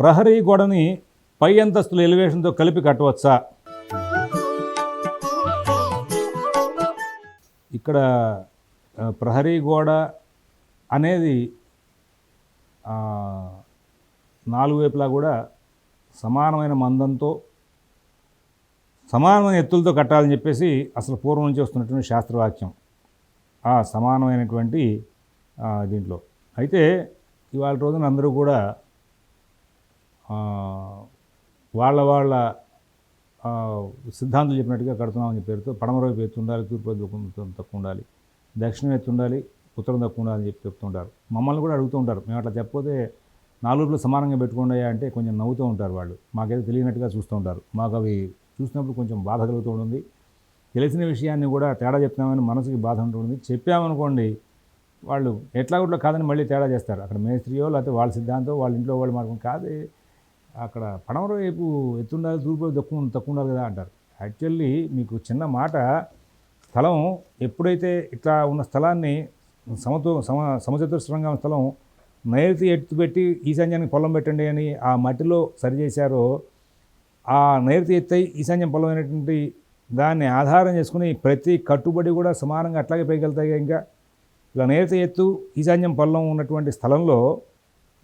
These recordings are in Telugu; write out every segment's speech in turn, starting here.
ప్రహరీ గోడని పై అంతస్తుల ఎలివేషన్తో కలిపి కట్టవచ్చా? ఇక్కడ ప్రహరీ గోడ అనేది నాలుగు వైపులా కూడా సమానమైన మందంతో సమానమైన ఎత్తులతో కట్టాలని చెప్పేసి అసలు పూర్వం నుంచి వస్తున్నటువంటి శాస్త్రవాక్యం. ఆ సమానమైనటువంటి దీంట్లో. అయితే ఇవాళ రోజున అందరూ కూడా వాళ్ళ వాళ్ళ సిద్ధాంతం చెప్పినట్టుగా చెప్పినట్టుగా కడుతున్నామని పేరుతో పడమర వైపు ఎత్తు ఉండాలి తూర్పు వైపు తక్కువ ఉండాలి దక్షిణం ఎత్తు ఉండాలి ఉత్తరం తక్కువ ఉండాలని చెప్పి చెప్తుంటారు. మమ్మల్ని కూడా అడుగుతూ ఉంటారు. మేము అట్లా చెప్పకపోతే నాలుగులో సమానంగా పెట్టుకున్నాయా అంటే కొంచెం నవ్వుతూ ఉంటారు వాళ్ళు. మాకైతే తెలియనట్టుగా చూస్తూ ఉంటారు. మాకు అవి చూసినప్పుడు కొంచెం బాధ కలుగుతూ ఉంటుంది. తెలిసిన విషయాన్ని కూడా తేడా చెప్తామని మనసుకి బాధ ఉంటుంది. చెప్పామనుకోండి వాళ్ళు ఎట్లా కూడా కాదని మళ్ళీ తేడా చేస్తారు. అక్కడ మేస్త్రియో లేకపోతే వాళ్ళ సిద్ధాంతం వాళ్ళ ఇంట్లో వాళ్ళు మార్గం కాదు. అక్కడ పడమర వైపు ఎత్తుండాలి తూర్పు వైపు తక్కువ తక్కువ ఉండాలి కదా అంటారు. యాక్చువల్లీ మీకు చిన్న మాట స్థలం ఎప్పుడైతే ఇట్లా ఉన్న స్థలాన్ని సమతో సమ సమచతురస్రంగా ఉన్న స్థలం నైరుతి ఎత్తు పెట్టి ఈశాన్యానికి పొలం పెట్టండి అని ఆ మట్టిలో సరి చేశారో ఆ నైరుతి ఎత్తై ఈశాన్యం పొలం అయినటువంటి దాన్ని ఆధారం చేసుకుని ప్రతి కట్టుబడి కూడా సమానంగా అట్లాగే పైకి వెళ్తాయి ఇంకా. ఇలా నైరుతి ఎత్తు ఈశాన్యం పొలం ఉన్నటువంటి స్థలంలో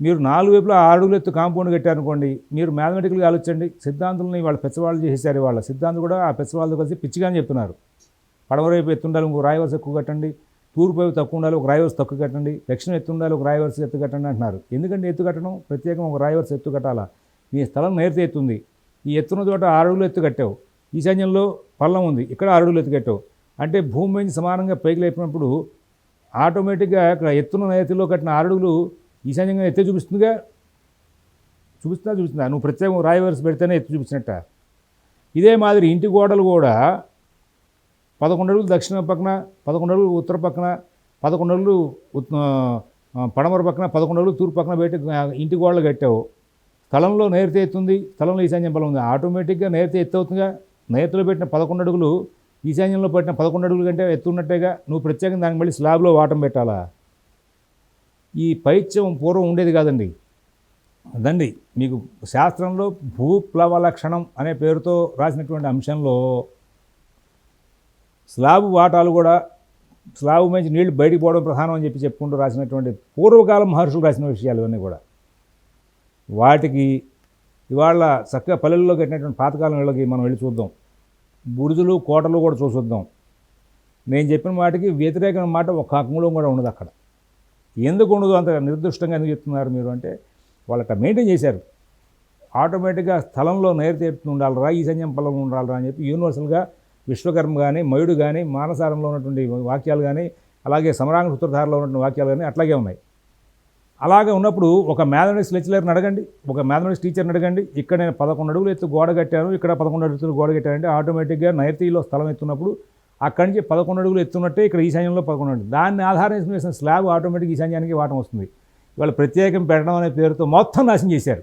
మీరు నాలుగు వైపులా ఆరుగులు అడుగుల ఎత్తు కాంపౌండ్ కట్టారనుకోండి మీరు మ్యాథమెటికల్గా ఆలోచించండి సిద్ధాంతులని వాళ్ళ పెచ్చవాళ్ళు చేసేసారు వాళ్ళ సిద్ధాంతం కూడా ఆ పెచ్చవాళ్ళతో కలిసి పిచ్చిగానే చెప్తున్నారు. పడవ వైపు ఎత్తుండాలి ఇంకో రాయి రాయవలస ఎక్కువ కట్టండి. తూర్పు వైపు తక్కువ ఉండాలి ఒక రాయవలస తక్కువ కట్టండి. దక్షిణం ఎత్తు ఉండాలి ఒక రాయవలస ఎత్తు కట్టండి అంటున్నారు. ఎందుకంటే ఎత్తు కట్టడం? ప్రత్యేకం ఒక రాయవలస ఎత్తు కట్టాలా? నీ స్థలం నైరుతి ఎత్తుంది. ఈ ఎత్తున్న చోట ఆరుగులు ఎత్తు కట్టావు. ఈశాన్యంలో పల్లం ఉంది ఇక్కడ ఆరుగులు ఎత్తు కట్టావు. అంటే భూమి మీద సమానంగా పైకి లేపినప్పుడు ఆటోమేటిక్గా ఇక్కడ ఎత్తున్న నేతిలో కట్టిన ఆరు అడుగులు ఈశాన్యంగా ఎత్తే చూపిస్తుందిగా. చూపిస్తుందా? చూపిస్తుందా? నువ్వు ప్రత్యేకం రాయవలసి పెడితేనే ఎత్తు చూపించినట్ట. ఇదే మాదిరి ఇంటి గోడలు కూడా పదకొండు అడుగులు దక్షిణ పక్కన పదకొండు అడుగులు ఉత్తర పక్కన పదకొండు అడుగులు పడమర పక్కన పదకొండు అడుగులు తూర్పు పక్కన పెట్టి ఇంటి గోడలు కట్టావు. స్థలంలో నైరుతి ఎత్తుంది స్థలంలో ఈశాన్యం బలం ఉంది. ఆటోమేటిక్గా నైరుతి ఎత్తు అవుతుందిగా. నైరుతిలో పెట్టిన పదకొండు అడుగులు ఈశాన్యంలో పెట్టిన పదకొండు అడుగుల కంటే ఎత్తున్నట్టేగా నువ్వు ప్రత్యేకంగా దానికి మళ్ళీ స్లాబ్లో వాటం పెట్టాలా? ఈ పైత్యం పూర్వం ఉండేది కాదండి. అదండి మీకు శాస్త్రంలో భూప్లవ లక్షణం అనే పేరుతో రాసినటువంటి అంశంలో స్లాబ్ వాటాలు కూడా స్లాబ్ మంచి నీళ్ళు బయటికి పోవడం ప్రధానం అని చెప్పి చెప్పుకుంటూ రాసినటువంటి పూర్వకాలం మహర్షులు రాసిన విషయాలు ఇవన్నీ కూడా. వాటికి ఇవాళ చక్కగా పల్లెల్లో కట్టినటువంటి పాతకాలం ఇళ్ళకి మనం వెళ్ళి చూద్దాం. బురుజులు కోటలు కూడా చూసొద్దాం నేను చెప్పిన వాటికి వ్యతిరేకమైన మాట ఒక అంగుళం కూడా ఉండదు అక్కడ. ఎందుకు ఉండదు అంత నిర్దిష్టంగా ఎందుకు చెప్తున్నారు మీరు అంటే వాళ్ళు అట్లా మెయింటైన్ చేశారు. ఆటోమేటిక్గా స్థలంలో నైరుతి ఉండాలరా ఈ ఈశాన్యం పొలం ఉండాలిరా అని చెప్పి యూనివర్సల్గా విశ్వకర్మ కానీ మయుడు కానీ మానసారంలో ఉన్నటువంటి వాక్యాలు కానీ అలాగే సమరాంగ సూత్రధారలో ఉన్నటువంటి వాక్యాలు కానీ అట్లాగే ఉన్నాయి. అలాగే ఉన్నప్పుడు ఒక మ్యాథమెటిక్స్ లెక్చరర్ని అడగండి ఒక మ్యాథమెటిక్స్ టీచర్ని అడగండి ఇక్కడ నేను పదకొండు అడుగులు ఎత్తు గోడ కట్టాను ఇక్కడ పదకొండు అడుగులు గోడ కట్టానంటే ఆటోమేటిక్గా నైరుతిలో స్థలం ఎత్తున్నప్పుడు అక్కడి నుంచి పదకొండు అడుగులు ఎత్తున్నట్టే ఇక్కడ ఈశాన్యంలో పదకొండు అడుగులు. దాన్ని ఆధారం వేసిన స్లాబ్ ఆటోమేటిక్ ఈశాన్యానికి వాటం వస్తుంది. ఇవాళ ప్రత్యేకం పెట్టడం అనే పేరుతో మొత్తం నాశనం చేశారు.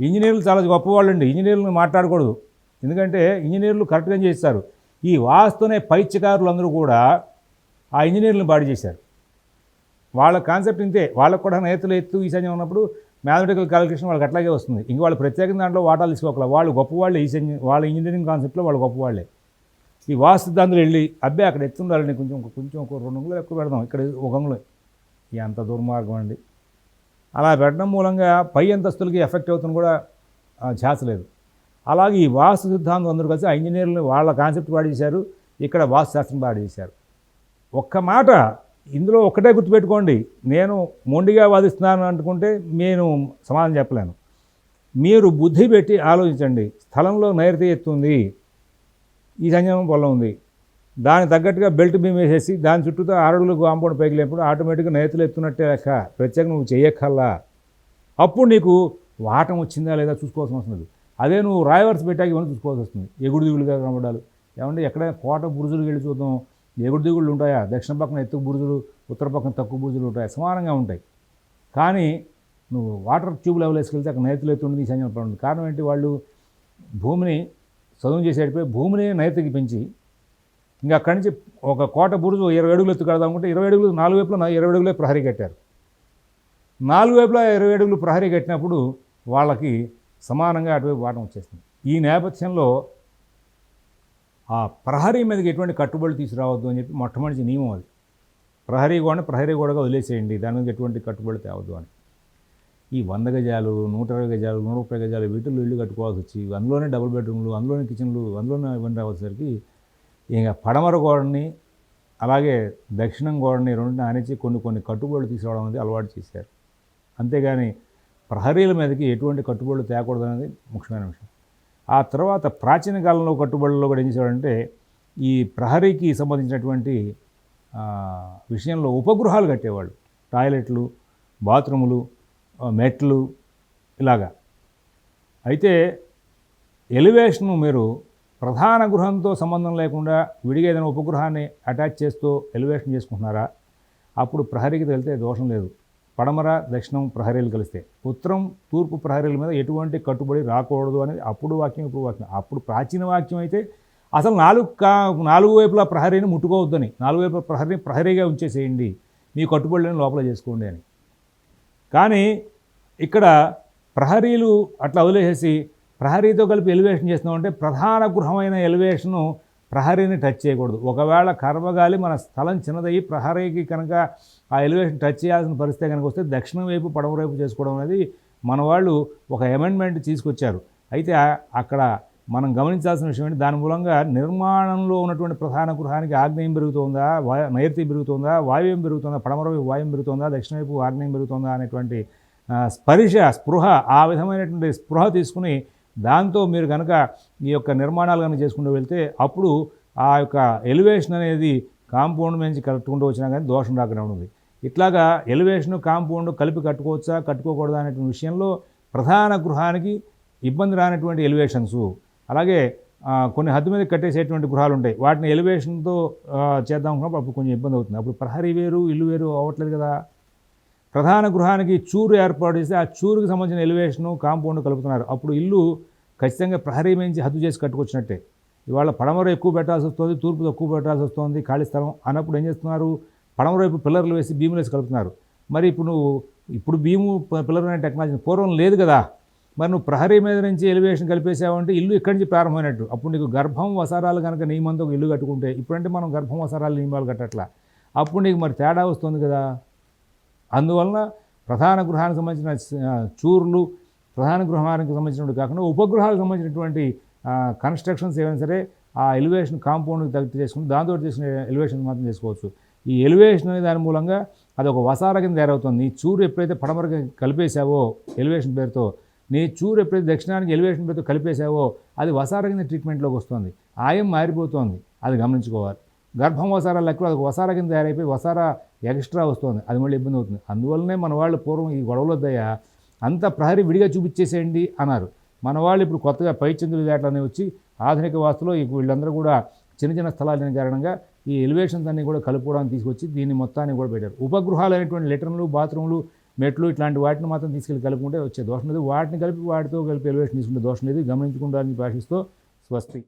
ఇంజనీర్లు చాలా గొప్పవాళ్ళు అండి ఇంజనీర్లను మాట్లాడకూడదు. ఎందుకంటే ఇంజనీర్లు కరెక్ట్గా చేస్తారు. ఈ వాస్తునే పైత్యకారులు అందరూ కూడా ఆ ఇంజనీర్లను బాడీ చేశారు. వాళ్ళ కాన్సెప్ట్ ఇంతే. వాళ్ళకు కూడా నేతలు ఎత్తు ఈశాన్యం ఉన్నప్పుడు మ్యాథమెటికల్ క్యాలిక్యులేషన్ వాళ్ళకి అట్లాగే వస్తుంది. ఇంక వాళ్ళు ప్రత్యేకంగా దాంట్లో వాటాలు తీసుకోకల. వాళ్ళు గొప్పవాళ్ళే. ఈశాన్యం వాళ్ళ ఇంజనీరింగ్ కాన్సెప్ట్లో వాళ్ళు గొప్పవాళ్ళే. ఈ వాస్తు వెళ్ళి అబ్బాయి అక్కడ ఎత్తుండాలని కొంచెం కొంచెం ఒక రెండు అంగులు ఎక్కువ పెడదాం. ఇక్కడ ఒక అంగుళం ఎంత దుర్మార్గం అండి. అలా పెట్టడం మూలంగా పై అంతస్తులకి ఎఫెక్ట్ అవుతుంది కూడా చేస్తలేదు అలాగే ఈ వాస్తు సిద్ధాంతం అందరూ కలిసి ఆ ఇంజనీర్లు వాళ్ళ కాన్సెప్ట్ పాడు చేశారు ఇక్కడ వాస్తు శాస్త్రం పాడు చేశారు ఒక్క మాట ఇందులో ఒక్కటే గుర్తుపెట్టుకోండి. నేను మొండిగా వాదిస్తున్నాను అనుకుంటే నేను సమాధానం చెప్పలేను. మీరు బుద్ధి పెట్టి ఆలోచించండి. స్థలంలో నైరుతి ఎత్తుంది. ఈ సంయమం పొలం ఉంది. దానికి తగ్గట్టుగా బెల్ట్ బీమ్ వేసేసి దాని చుట్టూతో ఆరడుగులు కాంపౌండ్ పైకి లేనప్పుడు ఆటోమేటిక్గా నేతలు ఎత్తున్నట్టే లెక్క. ప్రత్యేకంగా నువ్వు చేయక్కల్లా అప్పుడు నీకు వాటం వచ్చిందా లేదా చూసుకోవాల్సిన అవసరం లేదు. అదే నువ్వు రాయవర్స్ పెట్టాక ఇవన్నీ చూసుకోవాల్సి వస్తుంది. ఎగుడు దిగులుగా కనబడాలి. ఏమంటే ఎక్కడైనా కోట బురుజులు వెళ్ళి చూద్దాం. ఎగుడు దిగుళ్ళు ఉంటాయా? దక్షిణ పక్కన ఎత్తు బురుజులు ఉత్తర పక్కన తక్కువ బురుజులు ఉంటాయి? సమానంగా ఉంటాయి. కానీ నువ్వు వాటర్ ట్యూబ్ లెవెల్ వేసుకెళ్తే అక్కడ నేతలు ఎత్తుండి ఈ సంజయం పడుతుంది కారణం ఏంటి? వాళ్ళు భూమిని చదువు చేసేటిపై భూమిని నైతికి పెంచి ఇంకా అక్కడి నుంచి ఒక కోట బురుజు ఇరవై అడుగులు ఎత్తు కడదాం ఇరవై అడుగులు నాలుగు వైపులా ఇరవై అడుగులే ప్రహరీ కట్టారు. నాలుగు వైపులా ఇరవై అడుగులు ప్రహరీ కట్టినప్పుడు వాళ్ళకి సమానంగా అటువైపు వాటం వచ్చేస్తుంది. ఈ నేపథ్యంలో ఆ ప్రహరీ మీదకి ఎటువంటి కట్టుబడి తీసుకురావద్దు అని చెప్పి మొట్టమొదటి నియమం అది. ప్రహరీ గోడని ప్రహరీ గోడగా వదిలేసేయండి. దాని మీద ఎటువంటి కట్టుబడి తేవద్దు అని. ఈ వంద గజాలు నూట ఇరవై గజాలు నూట ముప్పై గజాలు వీటిల్లో ఇల్లు కట్టుకోవాల్సి వచ్చి అందులోనే డబుల్ బెడ్రూమ్లు అందులోనే కిచెన్లు అందులోనే ఇవన్నీ రావచ్చేసరికి ఇంకా పడమర గోడని అలాగే దక్షిణం గోడని రెండు ఆనించి కొన్ని కొన్ని కట్టుబడులు తీసుకురావడం అనేది అలవాటు చేశారు. అంతేగాని ప్రహరీల మీదకి ఎటువంటి కట్టుబడులు తేకూడదు అనేది ముఖ్యమైన విషయం. ఆ తర్వాత ప్రాచీన కాలంలో కట్టుబడుల్లో కూడా ఏం చేశాడంటే ఈ ప్రహరీకి సంబంధించినటువంటి విషయంలో ఉపగృహాలు కట్టేవాళ్ళు. టాయిలెట్లు బాత్రూములు మెట్లు ఇలాగా. అయితే ఎలివేషన్ మీరు ప్రధాన గృహంతో సంబంధం లేకుండా విడిగా ఏదైనా ఉపగృహాన్ని అటాచ్ చేస్తూ ఎలివేషన్ చేసుకుంటున్నారా? అప్పుడు ప్రహరీకి తగిలితే దోషం లేదు. పడమర దక్షిణం ప్రహరీలు కలిస్తే. ఉత్తరం తూర్పు ప్రహరీల మీద ఎటువంటి కట్టుబడి రాకూడదు అనేది అప్పుడు వాక్యం ఇప్పుడు వాక్యం. అప్పుడు ప్రాచీన వాక్యం అయితే అసలు నాలుగు కా నాలుగు వైపులా ప్రహరీని ముట్టుకోవద్దని నాలుగు వైపుల ప్రహరీని ప్రహరీగా ఉంచేసేయండి. మీ కట్టుబడులను లోపల చేసుకోండి అని. కానీ ఇక్కడ ప్రహరీలు అట్లా వదిలేసేసి ప్రహరీతో కలిపి ఎలివేషన్ చేస్తున్నామంటే ప్రధాన గృహమైన ఎలివేషను ప్రహరీని టచ్ చేయకూడదు. ఒకవేళ కర్మగాలి మన స్థలం చిన్నదయ్యి ప్రహరీకి కనుక ఆ ఎలివేషన్ టచ్ చేయాల్సిన పరిస్థితి కనుక వస్తే దక్షిణం వైపు పడమ వైపు చేసుకోవడం అనేది మన వాళ్ళు ఒక అమెండ్మెంట్ తీసుకొచ్చారు. అయితే అక్కడ మనం గమనించాల్సిన విషయం ఏంటి? దాని మూలంగా నిర్మాణంలో ఉన్నటువంటి ప్రధాన గృహానికి ఆగ్నేయం పెరుగుతుందా? నైరుతి పెరుగుతుందా? వాయువ్యం పెరుగుతుందా? పడమర వైపు వాయువ్యం పెరుగుతుందా? దక్షిణ వైపు ఆగ్నేయం పెరుగుతుందా? అనేటువంటి స్పరిశ స్పృహ ఆ విధమైనటువంటి స్పృహ తీసుకుని దాంతో మీరు కనుక ఈ యొక్క నిర్మాణాలు కనుక చేసుకుంటూ వెళ్తే అప్పుడు ఆ యొక్క ఎలివేషన్ అనేది కాంపౌండ్ నుంచి కట్టుకుంటూ వచ్చినా కానీ దోషం రాకుండా ఉంది ఇట్లాగా ఎలివేషన్ కాంపౌండ్ కలిపి కట్టుకోవచ్చా? కట్టుకోకూడదా? అనేటువంటి విషయంలో ప్రధాన గృహానికి ఇబ్బంది రానటువంటి ఎలివేషన్స్ అలాగే కొన్ని హద్దు మీద కట్టేసేటువంటి గృహాలు ఉంటాయి వాటిని ఎలివేషన్తో చేద్దాం అనుకున్నప్పుడు అప్పుడు కొంచెం ఇబ్బంది అవుతుంది. అప్పుడు ప్రహరీ వేరు ఇల్లు వేరు అవ్వట్లేదు కదా. ప్రధాన గృహానికి చూరు ఏర్పాటు చేస్తే ఆ చూరుకి సంబంధించిన ఎలివేషను కాంపౌండ్ కలుపుతున్నారు. అప్పుడు ఇల్లు ఖచ్చితంగా ప్రహరీ మించి హద్దు చేసి కట్టుకొచ్చినట్టే. ఇవాళ పడమర ఎక్కువ పెట్టాల్సి వస్తుంది తూర్పు తక్కువ పెట్టాల్సి వస్తుంది ఖాళీ స్థలం అన్నప్పుడు ఏం చేస్తున్నారు? పడమర వైపు పిల్లర్లు వేసి భీములు వేసి కలుపుతున్నారు. మరి ఇప్పుడు నువ్వు ఇప్పుడు భీము పిల్లర్ అనే టెక్నాలజీ పూర్వం లేదు కదా. మరి నువ్వు ప్రహరీ మీద నుంచి ఎలివేషన్ కలిపేసావంటే ఇల్లు ఇక్కడి నుంచి ప్రారంభమైనట్టు. అప్పుడు నీకు గర్భం వసారాలు కనుక నియమంతో ఒక ఇల్లు కట్టుకుంటే ఇప్పుడంటే మనం గర్భం వసారాలు నియమాలు కట్టట్లా. అప్పుడు నీకు మరి తేడా వస్తుంది కదా. అందువలన ప్రధాన గృహానికి సంబంధించిన చూర్లు ప్రధాన గృహానికి సంబంధించినవి కాకుండా ఉపగృహాలకు సంబంధించినటువంటి కన్స్ట్రక్షన్స్ ఏమైనా సరే ఆ ఎలివేషన్ కాంపౌండ్కి తగ్గి చేసుకుని దాంతో చేసిన ఎలివేషన్ మాత్రం చేసుకోవచ్చు. ఈ ఎలివేషన్ అనే దాని మూలంగా అది ఒక వసార కింద తయారవుతుంది. ఈ చూరు ఎప్పుడైతే పడమరకు కలిపేశావో ఎలివేషన్ పేరుతో నీ చూరు ఎప్పుడైతే దక్షిణానికి ఎలివేషన్ పెద్ద కలిపేశావో అది వసార కింద ట్రీట్మెంట్లోకి వస్తుంది. ఆయం మారిపోతుంది. అది గమనించుకోవాలి. గర్భం వసారా లెక్కలో అది వసారా కింద తయారైపోయి వసారా ఎక్స్ట్రా వస్తుంది. అది మళ్ళీ ఇబ్బంది అవుతుంది. అందువల్లనే మన వాళ్ళు పూర్వం ఈ గొడవలు వద్దయ్యా అంత ప్రహరీ విడిగా చూపించేసేయండి అన్నారు. మన వాళ్ళు ఇప్పుడు కొత్తగా పైచందులు దాటలనే వచ్చి ఆధునిక వాస్తులో వీళ్ళందరూ కూడా చిన్న చిన్న స్థలాలు లేని కారణంగా ఈ ఎలివేషన్స్ అన్నీ కూడా కలుపుకోవడానికి తీసుకొచ్చి దీన్ని మొత్తాన్ని కూడా పెట్టారు. ఉపగృహాలు అనేటువంటి లెటర్లు బాత్రూమ్లు మెట్లు ఇట్లాంటి వాటిని మాత్రం తీసుకెళ్ళి కలుపుకుంటే వచ్చే దోషం లేదు. వాటిని కలిపి వాటితో కలిపి ఎలివేషన్ తీసుకుంటే దోషం లేదు. గమనించుకుంటారని భాషిస్తూ స్వస్తి.